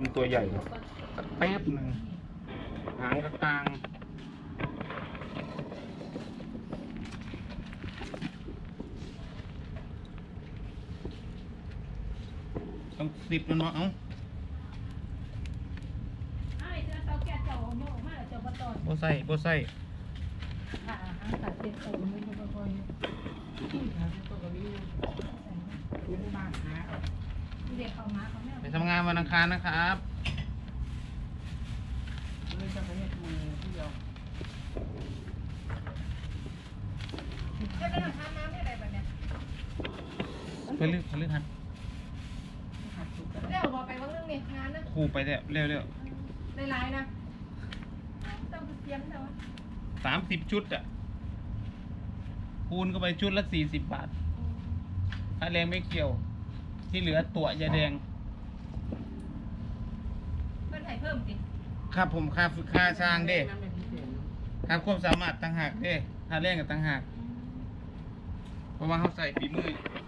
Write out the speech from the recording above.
มันตัวใหญ่แป๊บหนึ่งหางกลางต้องสิบมันมาเอ้าไอ้เจ้าเตาแก๊สเจ้าเอาโม่มาแล้วเจ้าบ่ตอนบ่ใส่บ่ใส่ค่ะหางตัดเป็นโอ้ไม่บ่ค่อยเด็กเข้ามาเขาแม่ไป ทำงานวันอังคารนะครับเจ้าก็ต้องทำน้ำให้ได้แบบเนี้ยไปเรื่อยไปเรื่อยครับเร็วบ่ไปว่าเรื่องนี้งานนะครูไปแล้วเร็วเร็วหลายๆนะต้องเตรียมแต่ว่าสามสิบชุดอะ คูณเข้าไปชุดละสี่สิบบาทค่าแรงไม่เกี่ยว ที่เหลือตัวยาแดง เพิ่นให้เพิ่มสิ ครับผมค่าฝึกค่าช่างเด้ค่าความสามารถต่างหากเด้ค่าแรงกับต่างหากเพราะว่าเขาใส่ฝีมือนี่